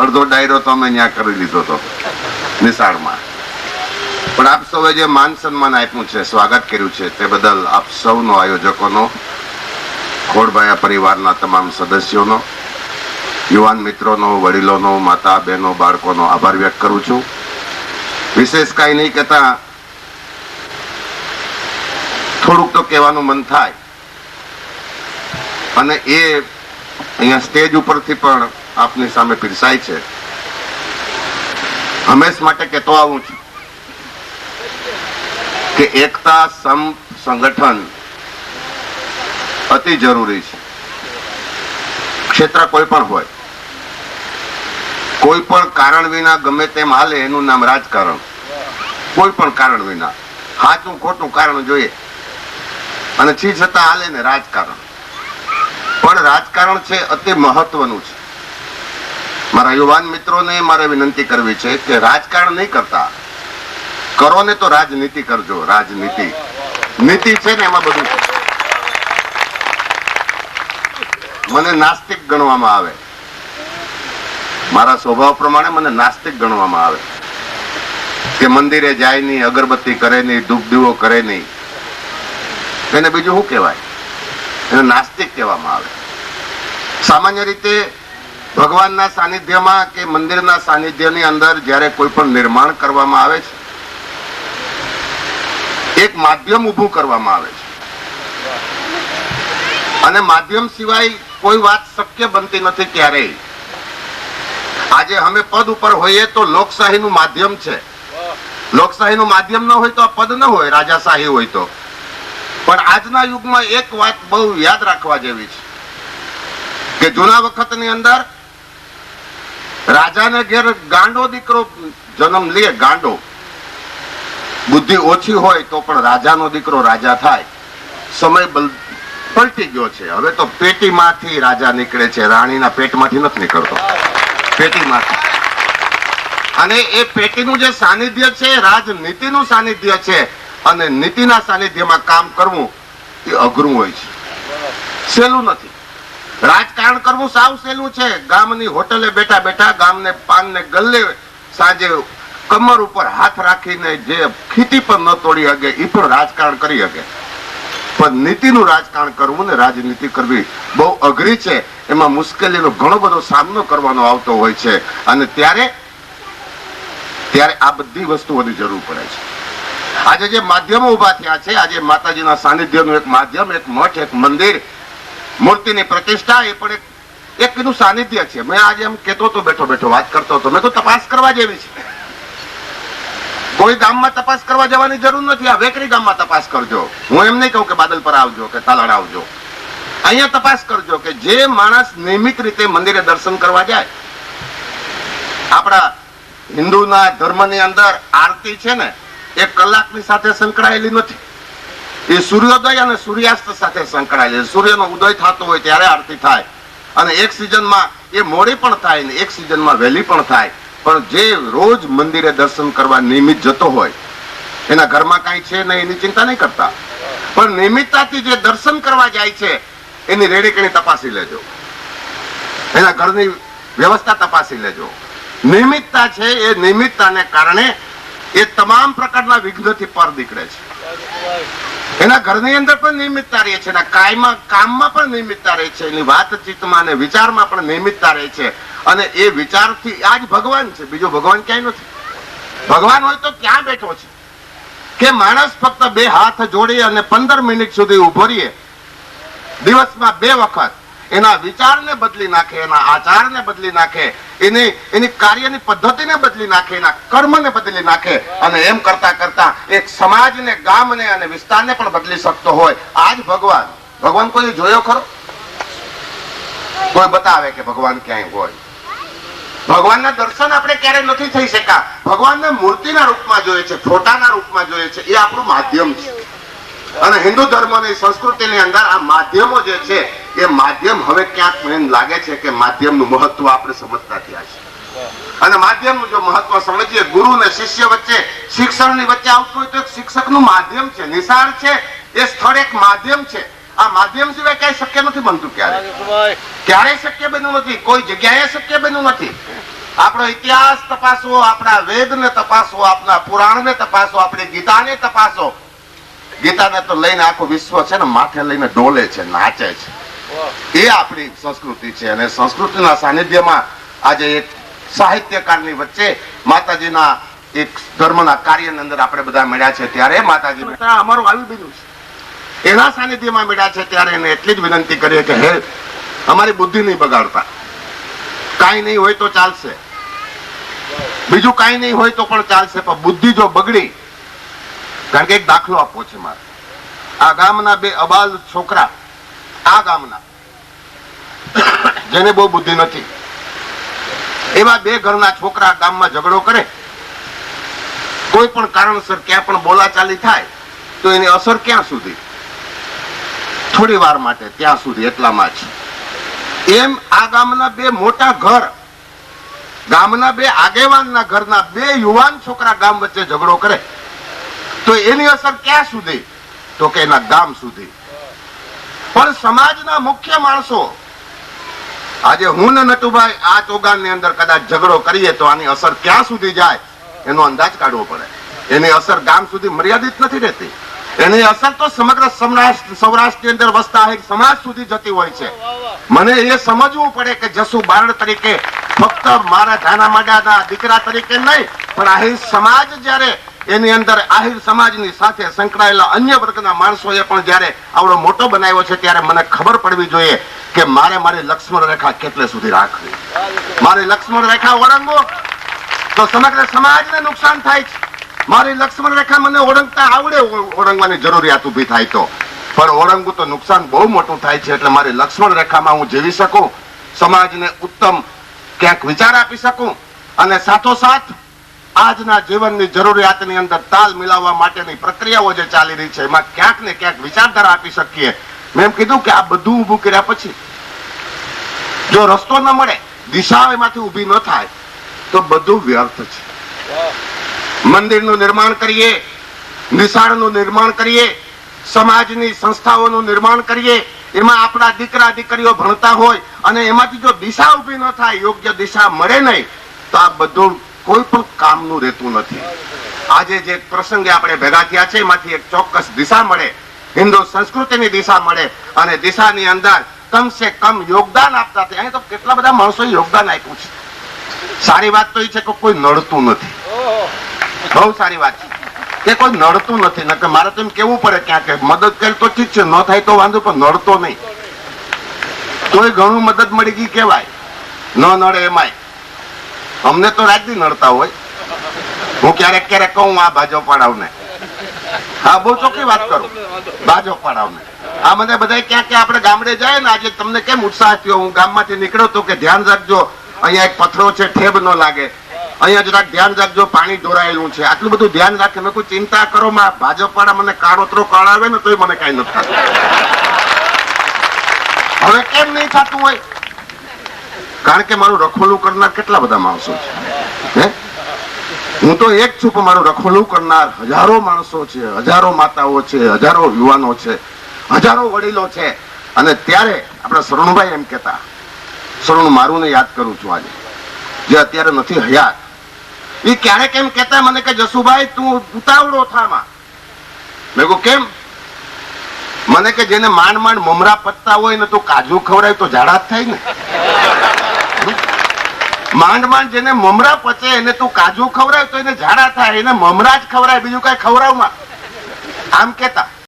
અડધો ડાયરો તો અમે ત્યાં કરી લીધો હતો નિશાળમાં. પણ આપ સૌએ જે માન સન્માન આપ્યું છે, સ્વાગત કર્યું છે, તે બદલ આપ સૌનો, આયોજકોનો, ખોડભાયા પરિવારના તમામ સદસ્યોનો, યુવાન મિત્રોનો, વડીલોનો માતા બહેનો બાળકોનો આભાર વ્યક્ત કરું છું. વિશેષ કાંઈ નહીં કહેતા, થોડુંક તો કહેવાનું મન થાય. અને એ અહીંયા સ્ટેજ ઉપરથી પણ આપની સામે પીરસાય છે. હંમેશ માટે કહેતો આવું છું કે એકતા સમ સંગઠન અતિ જરૂરી છે. ક્ષેત્ર કોઈ પણ હોય, કોઈ પણ કારણ વિના ગમે તેમ હાલે એનું નામ રાજકારણ. કોઈ પણ કારણ વિના, સાચું ખોટું કારણ જોઈએ. અને છી છતાં હાલે ને રાજકારણ. પણ રાજકારણ છે અતિ મહત્વનું છે. મારા યુવાન મિત્રોને મારે વિનંતી કરવી છે કે રાજકારણ નહીં કરતા. કરો ને તો રાજનીતિ કરજો, રાજનીતિ. નીતિ છે ને એમાં બધું. મને નાસ્તિક ગણવામાં આવે. મારા સ્વભાવ પ્રમાણે મને નાસ્તિક ગણવામાં આવે. કે મંદિરે જાય નહીં, અગરબત્તી કરે નહીં ધૂપ દીવો કરે નહીં. એને બીજું શું કહેવાય? એને નાસ્તિક કહેવામાં આવે. સામાન્ય રીતે ભગવાનના સાનિધ્યમાં કે મંદિરના સાનિધ્યની અંદર જ્યારે કોઈ પણ નિર્માણ કરવામાં આવે છે, એક માધ્યમ ઊભું કરવામાં આવે છે. અને માધ્યમ સિવાય કોઈ વાત શક્ય બનતી નથી ક્યારેય. આજે અમે પદ ઉપર હોઈએ તો લોકશાહીનું માધ્યમ છે. લોકશાહીનું માધ્યમ ન હોય તો આ પદ ન હોય, રાજાશાહી હોય તો. પણ આજના યુગમાં એક વાત બહુ યાદ રાખવા જેવી છે. કે જૂના વખતની અંદર રાજાને ઘેર ગાંડો દીકરો જન્મ લે, ગાંડો. બુદ્ધિ ઓછી હોય તો પણ રાજાનો દીકરો રાજા થાય. સમય પલટી ગયો છે. હવે તો પેટીમાંથી રાજા નીકળે છે. રાણીના પેટમાંથી નથી નીકળતો. પેટીમાંથી. અને એ પેટીનું જે સાનિધ્ય છે, રાજનીતિનું સાનિધ્ય છે, અને નીતિના સાનિધ્યમાં કામ કરવું એ અઘરું હોય છે. સહેલું નથી. રાજકારણ કરવું સાવ સહેલું છે. ગામની હોટલે બેઠા બેઠા ગામને પાન ને ગલ્લે સાંજે કમર ઉપર હાથ રાખીને જે ખીતી પણ ન તોડી શકે એ પણ રાજકારણ કરી શકે પણ નીતિનું રાજકારણ કરવું ને રાજનીતિ કરવી બહુ અઘરી છે. એમાં મુશ્કેલીનો ઘણો બધો સામનો કરવાનો આવતો હોય છે. અને ત્યારે ત્યારે આ બધી વસ્તુઓની જરૂર પડે છે. આજે જે માધ્યમો ઊભા થયા છે, આજે માતાજીના સાનિધ્યનું એક માધ્યમ, એક મઠ, એક મંદિર મૂર્તિની પ્રતિષ્ઠા, એ પણ એક એક એનું સાનિધ્ય છે. મેં આજે એમ કેતો તો બેઠો બેઠો, વાત કરતો હતો. મેં તો તપાસ કરવા જેવી છે. કોઈ ગામમાં તપાસ કરવા જવાની જરૂર નથી. આ વેકરી ગામમાં તપાસ કરજો. હું એમ નહીં કહું કે બાદલ પર આવજો, કે તાલાડ આવજો. અહીંયા તપાસ કરજો કે જે માણસ નિયમિત રીતે મંદિરે દર્શન કરવા જાય. આપણા હિન્દુના ધર્મની અંદર આરતી છે ને, એ કલાકની સાથે સંકળાયેલી નથી. એ સૂર્યોદય અને સૂર્યાસ્ત સાથે સંકળાયેલી. સૂર્યનો ઉદય થતો હોય ત્યારે આરતી થાય. અને એક સિઝનમાં એ મોડી પણ થાય ને એક સિઝનમાં વહેલી પણ થાય. પણ જે રોજ મંદિરે દર્શન કરવા નિયમિત જતો હોય, એના ઘરમાં કાંઈ છે નહીં, એની ચિંતા નહીં કરતા. પણ નિયમિતતાથી જે દર્શન કરવા જાય છે, એની રેડીકણી તપાસી લેજો. એના ઘરની વ્યવસ્થા તપાસી લેજો. નિયમિતતા છે એ નિયમિતતાને કારણે એ તમામ પ્રકારના વિઘ્નથી પર નીકળે છે. એના ઘરની અંદર પણ નિયમિતતા રહે છે, એના કાયમાં, કામમાં પણ નિયમિતતા રહે છે, એની વાતચીતમાં અને વિચારમાં પણ નિયમિતતા રહે છે. અને એ વિચારથી આ જ ભગવાન છે, બીજો ભગવાન ક્યાંય નથી. ભગવાન હોય તો ક્યાં બેઠો છે? કે માણસ ફક્ત બે હાથ જોડી અને પંદર મિનિટ સુધી ઊભો રહીએ. દિવસમાં બે વખત. એના વિચારને બદલી નાખે, એના આચારને બદલી નાખે, એની એની કાર્યની પદ્ધતિને બદલી નાખે, એના કર્મને બદલી નાખે અને એમ કરતા કરતા એક સમાજને, ગામને અને વિસ્તારને પણ બદલી શકતો હોય. આજ ભગવાન. ભગવાન કોઈ જોયો ખરો? કોઈ બતાવે કે ભગવાન ક્યાંય હોય. ભગવાનના દર્શન આપણે ક્યારે નથી થઈ શક્યા. ભગવાનને મૂર્તિના રૂપમાં જોઈએ છે, ફોટાના રૂપમાં જોઈએ છે. એ આપણું માધ્યમ છે. અને હિન્દુ ધર્મની સંસ્કૃતિની અંદર આ માધ્યમો જે છે એ માધ્યમ હવે ક્યાંક મને લાગે છે કે માધ્યમનું મહત્વ આપણે સમજતા થયા છે. અને માધ્યમનું જો મહત્વ સમજીએ ગુરુ ને શિષ્ય વચ્ચે શિક્ષણની વચ્ચે આવતું હોય તો એક શિક્ષકનું માધ્યમ છે નિશાળ છે એ સ્થળ એક માધ્યમ છે. આ માધ્યમ સિવાય ક્યાંય શક્ય નથી બનતું ક્યારે ક્યારેય શક્ય બન્યું નથી. કોઈ જગ્યાએ શક્ય બન્યું નથી. આપણો ઇતિહાસ તપાસો આપણા વેદને તપાસો આપણા પુરાણને તપાસો આપણી ગીતાને તપાસો. ગીતાને તો લઈને આખું વિશ્વ છે ને માથે લઈને ડોલે છે નાચે છે. એ આપણી સંસ્કૃતિ છે અને સંસ્કૃતિના સાનિધ્યમાં આજે એક સાહિત્યકારની વચ્ચે માતાજીના એક ધર્મના કાર્યની અંદર આપણે બધા મળ્યા છે ત્યારે માતાજી અમારું આવી બન્યું છે. એના સાનિધ્યમાં મળ્યા છે ત્યારે એને એટલી જ વિનંતી કરીએ કે હે અમારી બુદ્ધિ નહીં બગાડતા. કાંઈ નહીં હોય તો ચાલશે. બીજું કાંઈ નહીં હોય તો પણ ચાલશે પણ બુદ્ધિ જો બગડી કારણ કે એક દાખલો આપવો છે મારે. આ ગામના બે અબાલ છોકરા આ ગામના. જેને બહુ બુદ્ધિ નથી. એવા બે ઘરના છોકરા ગામમાં ઝઘડો કરે. કોઈ પણ કારણસર ક્યાં પણ બોલાચાલી થાય, તો એની અસર ક્યાં સુધી? થોડી વાર માટે ત્યાં સુધી એટલામાં જ. એમ આ ગામના બે મોટા ઘર, ગામના બે આગેવાનના ઘરના બે યુવાન છોકરા ગામ વચ્ચે ઝઘડો કરે. તો એની અસર ક્યાં સુધી? તો કે એના ગામ સુધી. પણ સમાજના મુખ્ય માણસો. આજે હું ને નટુભાઈ, આ ચોગાનની અંદર કદાચ ઝઘડો કરીએ તો આની અસર ક્યાં સુધી જાય, એનો અંદાજ કાઢવો પડે. એની અસર ગામ સુધી મર્યાદિત નથી રહેતી. એની અસર તો સમગ્ર સૌરાષ્ટ્ર સૌરાષ્ટ્રની અંદર વસતા એક સમાજ સુધી જતી હોય છે. મને એ સમજવું પડે કે જસુ બારણ તરીકે ફક્ત મારા ધાના માડાના દીકરા તરીકે નહીં, પણ અહીં સમાજ જ્યારે એની અંદર આહિર સમાજની સાથે સંકળાયેલા અન્ય વર્ગના માણસોએ પણ જ્યારે આવડો મોટો બનાવ્યો છે ત્યારે મને ખબર પડવી જોઈએ કે મારે મારી લક્ષ્મણ રેખા કેટલે સુધી રાખવી. મારી લક્ષ્મણ રેખા ઓળંગો, તો સમગ્ર સમાજને નુકસાન થાય છે. મારી લક્ષ્મણ રેખા મને ઓળંગતા આવડે ઓળંગવાની જરૂરિયાત ઊભી થાય તો. પણ ઓળંગવું તો નુકસાન બહુ મોટું થાય છે એટલે મારી લક્ષ્મણ રેખામાં હું જીવી શકું, સમાજને ઉત્તમ ક્યાંક વિચાર આપી શકું અને સાથોસાથ આજના જીવનની જરૂરિયાતની અંદર તાલ મિલાવવા માટેની પ્રક્રિયાઓ જે ચાલી રહી છે, એમાં ક્યાંક ને ક્યાંક વિચારધારા આપી શકીએ. મેં કીધું કે આ બધું ઊભું કર્યા પછી, જો રસ્તો ન મળે, દિશા એમાંથી ઊભી ન થાય, તો બધું વ્યર્થ છે. મંદિરનું નિર્માણ કરીએ, નિશાળનું નિર્માણ કરીએ, સમાજની સંસ્થાઓનું નિર્માણ કરીએ, એમાં આપણા દીકરા દીકરીઓ ભણતા હોય, અને એમાંથી જો દિશા ઊભી ન થાય, યોગ્ય દિશા મળે નહીં, તો આ બધું કોઈ પણ કામનું રહેતું નથી. આજે જે પ્રસંગે આપણે ભેગા થયા છે, એમાંથી એક ચોક્કસ દિશા મળે. હિન્દુ સંસ્કૃતિની દિશા મળે અને દિશાની અંદર કમસે કમ યોગદાન આપતા થયા અહીં તો કેટલા બધા માણસો યોગદાન આપ્યું છે. સારી વાત તો એ છે કે કોઈ નડતું નથી. બહુ સારી વાત છે. કે કોઈ નડતું નથી. નકર મારે તો એમ કેવું પડે ક્યાં કે મદદ કરે તો ઠીક છે, ન થાય તો વાંધો, પણ નડતો નહીં. તોય ઘણું મદદ મળી ગઈ કેવાય ન નડે એમાંય. અમને તો રાજી નડતા હોય. હું ક્યારેક ક્યારેક કહું આ ભાજો પડાવને હા, બહુ ચોખ્ખી વાત કરું. બાજો પડાવને આ મને બધા ક્યાં ક્યાં આપણે ગામડે જાય ને આજે તમને કેમ ઉત્સાહ થયો? હું ગામમાંથી નીકળ્યો તો કે ધ્યાન રાખજો, અહીંયા એક પથરો છે, ઠેબ ન લાગે. અહીંયા જરાક ધ્યાન રાખજો, પાણી ઢોરાયેલું છે. આટલું બધું ધ્યાન રાખે મેં કોઈ ચિંતા કરો, માં ભાજપ વાળા મને કાળોતરો કાળાવે ને તોય મને કઈ નથી થતું. હવે કેમ નહીં થતું હોય? કારણ કે મારું રખોલું કરનાર કેટલા બધા માણસો છે? હે? તો એક છું, પણ મારું રખોલું કરનાર હજારો માણસો છે, હજારો માતાઓ છે, હજારો યુવાનો છે, હજારો વડીલો છે. અને ત્યારે આપણા શરણભાઈ એમ કેતા શરણ મારું ને યાદ કરું છું આજે. જે અત્યારે નથી હયાત. એ ક્યારેક એમ કેતા મને કે, જસુભાઈ, તું ઉતાવળો થામાં મેં કહું કેમ? મને કે, જેને માંડ માંડ મમરા પત્તા હોય ને તો કાજુ ખવડાય તો જાડા થાય ને. માંડ માંડ જેને મમરા પચે એને તું કાજુ ખવડાય તો એને ઝાડા થાય, એને મમરા જ ખવડાય, બીજું કઈ ખવડાવમાં. આમ કેતા